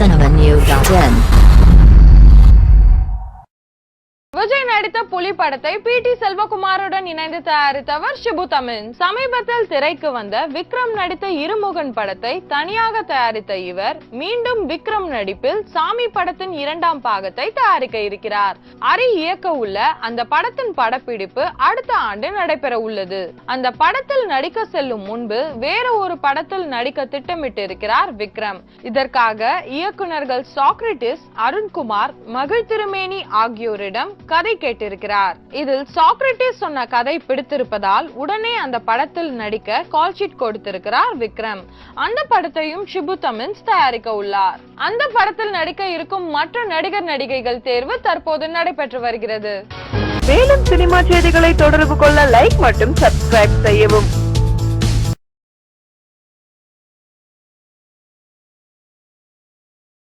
cinnamonnew.in. Vijay நடித்த புலி படத்தை பி டி செல்வகுமாருடன் இணைந்து தயாரித்தவர் ஷிபு தமிழ். சமீபத்தில் திரைக்கு வந்த விக்ரம் நடித்த இருமுகன் படத்தை தனியாக தயாரித்த இவர் மீண்டும் விக்ரம் நடிப்பில் சாமி படத்தின் இரண்டாம் பாகத்தை தயாரிக்க இருக்கிறார். அரி இயக்க உள்ள அந்த படத்தின் படப்பிடிப்பு அடுத்த ஆண்டு நடைபெற உள்ளது. அந்த படத்தில் நடிக்க செல்லும் முன்பு வேறு ஒரு படத்தில் நடிக்க திட்டமிட்டிருக்கிறார் விக்ரம். இதற்காக இயக்குநர்கள் சாக்ரட்டிஸ் அருண்குமார் மகிழ் திருமேனி ஆகியோரிடம் கதை கேட்டிருக்கிறார். இதில் சாக்ரட்டிஸ் சொன்ன கதை பிடித்திருப்பதால் உடனே அந்த படத்தில் நடிக்க கால் ஷீட் கொடுத்திருக்கிறார் விக்ரம். அந்த படத்தையும் ஷிபு தமின்ஸ் தயாரிக்க உள்ளார். அந்த படத்தில் நடிக்க இருக்கும் மற்ற நடிகர் நடிகைகள் தேர்வு தற்போது நடைபெற்று வருகிறது. மேலும் சினிமா செய்திகளை தொடர்பு கொள்ள லைக் மற்றும் சப்ஸ்கிரைப் செய்யவும்.